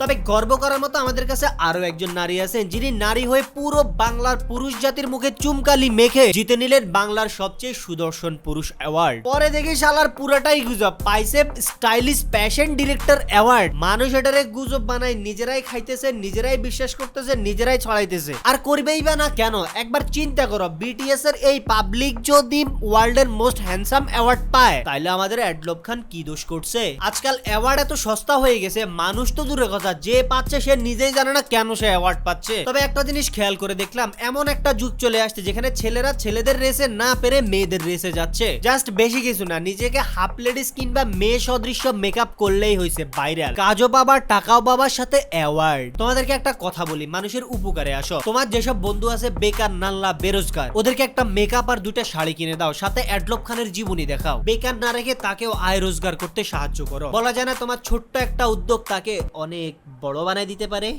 তবে গর্ব করার মতো আমাদের কাছে আরও একজন নারী আছেন, যিনি নারী হয়ে পুরো বাংলার পুরুষ জাতির মুখে চুমকালি মেখে জিতে নিলেন বাংলার সবচেয়ে সুদর্শন পুরুষ অ্যাওয়ার্ড পরে দেখি শালার পুরোটাই গুজব পাইছে স্টাইলিশ প্যাশন ডিরেক্টর অ্যাওয়ার্ড মানুষ এটারে গুজব বানায়, নিজেরাই খাইতেছে, নিজেরাই বিশ্বাস করতেছে, নিজেরাই ছড়াইতেছে। আর করবেই বা না কেন, একবার চিন্তা করো বিটিএস এর এই পাবলিক যদি ওয়ার্ল্ডের মোস্ট হ্যান্ডসাম অ্যাওয়ার্ড পায়, তাইলে আমাদের অ্যাডলব খান কি দোষ করছে? আজকাল অ্যাওয়ার্ড এত সস্তা হয়ে গেছে, মানুষ তো দূরে কথা যে পাচ্ছে সে নিজেই জানে না কেন সে অ্যাওয়ার্ড পাচ্ছে। তবে একটা জিনিস খেয়াল করে দেখলাম, এমন একটা যুগ চলে আসছে যেখানে ছেলেরা ছেলেদের রেসে না পেরে মেয়েদের রেসে যাচ্ছে। জাস্ট বেশি কিছু না, নিজেকে হাফ লেডিস কিংবা মেয়ে সদৃশ্য মেকআপ করলেই হয়েছে ভাইরাল কাজও বাবার টাকাও বাবার সাথে অ্যাওয়ার্ড তোমাদেরকে একটা কথা বলি, মানুষের উপকারে আসো। তোমার যেসব বন্ধু আছে, বেকার, নাল্লা, বেরোজগার, ওদেরকে একটা মেকআপ আর দুটা শাড়ি কিনে দাও, সাথে অ্যাডলব খানের জীবনী দেখাও। বেকার না রেখে তাকেও আয় রোজগার করতে সাহায্য করো। বলা যায় না তোমার ছোট্ট একটা উদ্যোগ তাকে অনেক বড় বানায় দিতে পারে?